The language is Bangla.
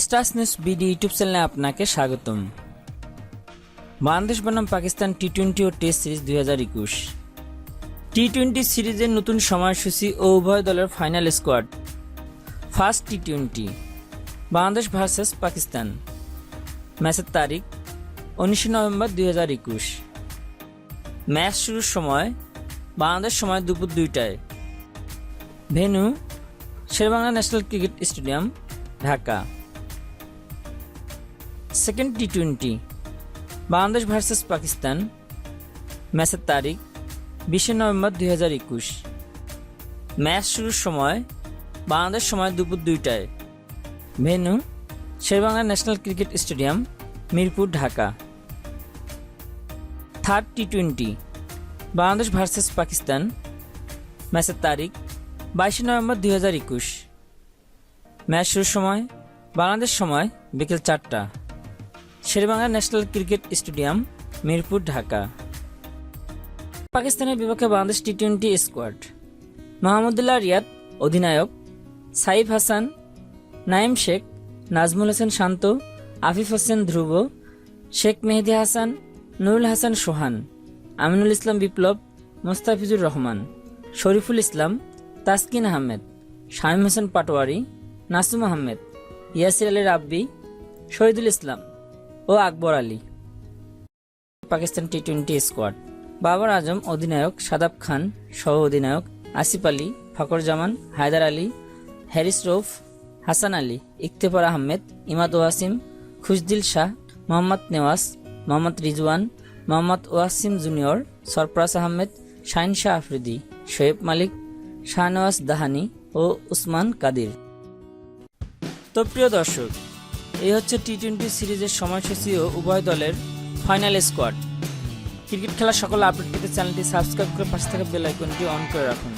স্টার্স নিউজ বিডি ইউটিউব চ্যানেলে আপনাকে স্বাগতম। বাংলাদেশ বনাম পাকিস্তান টি টোয়েন্টি ও টেস্ট সিরিজ দুই হাজার একুশ। টি টোয়েন্টি সিরিজের নতুন সময়সূচি ও উভয় দলের final squad first T twenty Bangladesh versus Pakistan. ম্যাচের তারিখ, উনিশে নভেম্বর দুই হাজার একুশ। ম্যাচ শুরুর সময়, বাংলাদেশ সময় দুপুর দুইটায়। Venue, Sherbangla national cricket stadium, Dhaka. Second T twenty Bangladesh versus Pakistan ম্যাচের তারিখ বিশে নভেম্বর দুই হাজার একুশ। ম্যাচ শুরুর সময় বাংলাদেশ সময় দুপুর দুইটায়। Venue Sherbangla national cricket stadium Mirpur, Dhaka. Third T twenty Bangladesh versus Pakistan ম্যাচের তারিখ বাইশে নভেম্বর দুই হাজার একুশ। ম্যাচ শুরুর সময় বাংলাদেশ সময় বিকেল চারটা। Sherbangla national cricket stadium, Mirpur, Dhaka. পাকিস্তানের বিপক্ষে Bangladesh T twenty squad. Mahmudullah Riyad, অধিনায়ক। সাইফ হাসান, নাইম শেখ, নাজমুল হোসেন শান্ত, আফিফ হোসেন ধ্রুব, শেখ মেহেদি হাসান, নুরুল হাসান সোহান, আমিনুল ইসলাম বিপ্লব, মোস্তাফিজুর রহমান, শরীফুল ইসলাম, তাসকিন আহমেদ, শামীম হোসেন পাটোয়ারি, নাসুম আহমেদ, ইয়াসির আলী রাব্বি, শহীদুল ইসলাম। ও Akbar Ali. Pakistan T twenty squad. Babar Azam অধিনায়ক সাদাব খান সহ অধিনায়ক আসিফ আলী ফকর জামান হায়দার আলী, হ্যারিস রৌফ, হাসান আলী, ইকতেফার আহমেদ, ইমাদ ওয়াসিম, খুশদিল শাহ, মোহাম্মদ নেওয়াজ, মোহাম্মদ রিজওয়ান, মোহাম্মদ ওয়াসিম জুনিয়র সরপ্রাস আহমেদ শাহিন শাহ আফ্রিদি, শোয়েব মালিক, শাহনওয়াজ দাহানি ও উসমান কাদির। তো প্রিয় দর্শক এই হচ্ছে টি টোয়েন্টি সিরিজের সময়সূচি ও উভয় দলের ফাইনাল স্কোয়াড। ক্রিকেট খেলার সকল আপডেট পেতে চ্যানেলটি সাবস্ক্রাইব করে পাশে থাকা বেল আইকনটি অন করে রাখুন।